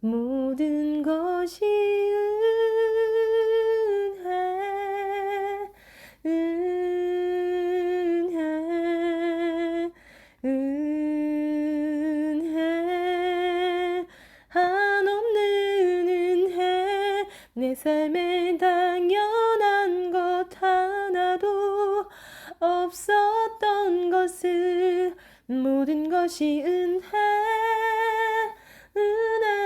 모든 것이 은혜, 은혜, 은혜, 한없는 은혜, 내 삶에 당연한 것 하나도 없었던 것을 모든 것이 은혜, 은혜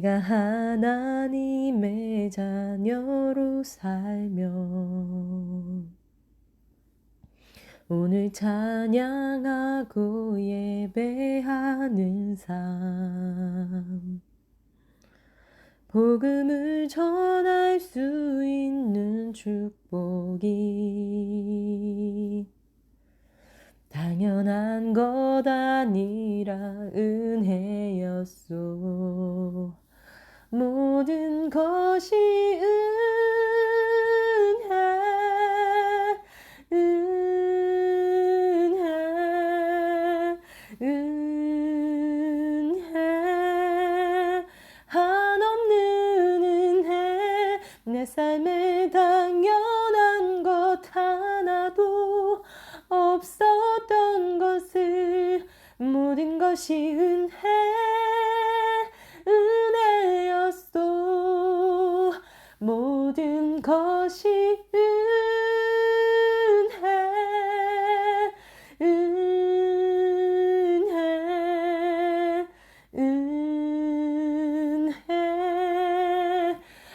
내가 하나님의 자녀로 살며 오늘 찬양하고 예배하는 삶 복음을 전할 수 있는 축복이 당연한 것 아니라 은혜였소 모든 것이 은혜 은혜 은혜 한없는 은혜 내 삶에 당연한 것 하나도 없었던 것을 모든 것이 은혜 모든 것이 은혜 은혜 은혜.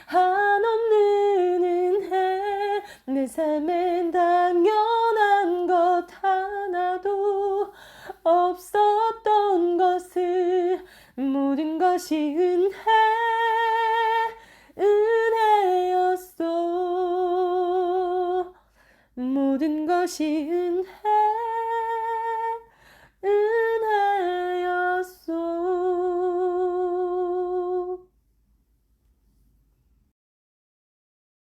한없는 은혜 내 삶엔 당연한 것 하나도 없었던 것을 모든 것이 은혜 모든 것이 응